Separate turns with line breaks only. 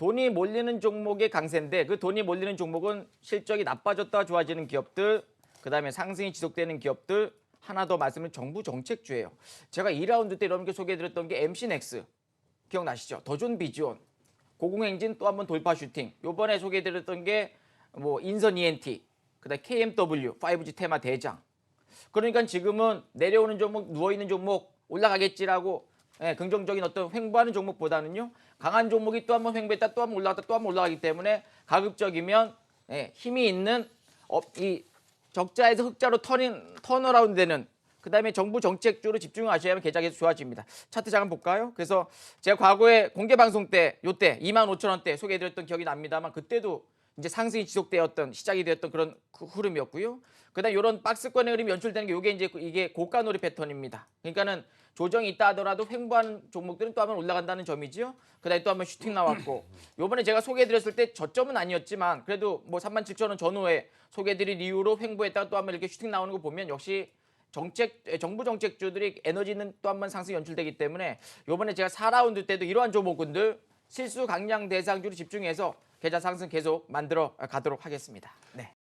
돈이 몰리는 종목의 강세인데 그 돈이 몰리는 종목은 실적이 나빠졌다 좋아지는 기업들, 그다음에 상승이 지속되는 기업들 하나 더 말씀은 정부 정책주예요. 제가 2라운드 때 여러분께 소개해드렸던 게 MC넥스 기억나시죠? 더존 비지온, 고공행진 또 한 번 돌파 슈팅. 요번에 소개해드렸던 게 뭐 인선 ENT, 그다음 KMW, 5G 테마 대장. 그러니까 지금은 내려오는 종목, 누워 있는 종목 올라가겠지라고 예, 긍정적인 어떤 횡보하는 종목보다는요 강한 종목이 또 한번 횡보했다 또 한번 올라갔다 또 한번 올라가기 때문에 가급적이면 예, 힘이 있는 업, 이 적자에서 흑자로 턴인 턴어라운드 되는 그다음에 정부 정책주로 집중하셔야만 계좌 계속 좋아집니다. 차트 잠깐 볼까요? 그래서 제가 과거에 공개 방송 때 요때 2만 5천 원대 소개해드렸던 기억이 납니다만 그때도 이제 상승이 지속되었던 시작이 되었던 그런 그 흐름이었고요. 그다음 이런 박스권의 흐름이 연출되는 게 이게 이제 이게 고가 놀이 패턴입니다. 그러니까는 조정이 있다 하더라도 횡보하는 종목들은 또 한번 올라간다는 점이지요. 그다음에 또 한번 슈팅 나왔고 요번에 제가 소개해드렸을 때 저점은 아니었지만 그래도 뭐 37,000원 전후에 소개해드린 이후로 횡보했다가 또 한번 이렇게 슈팅 나오는 거 보면 역시 정책 정부 정책주들이 에너지는 또 한 번 상승 연출되기 때문에 요번에 제가 4라운드 때도 이러한 종목군들 실수 강량 대상주로 집중해서 계좌 상승 계속 만들어 가도록 하겠습니다. 네.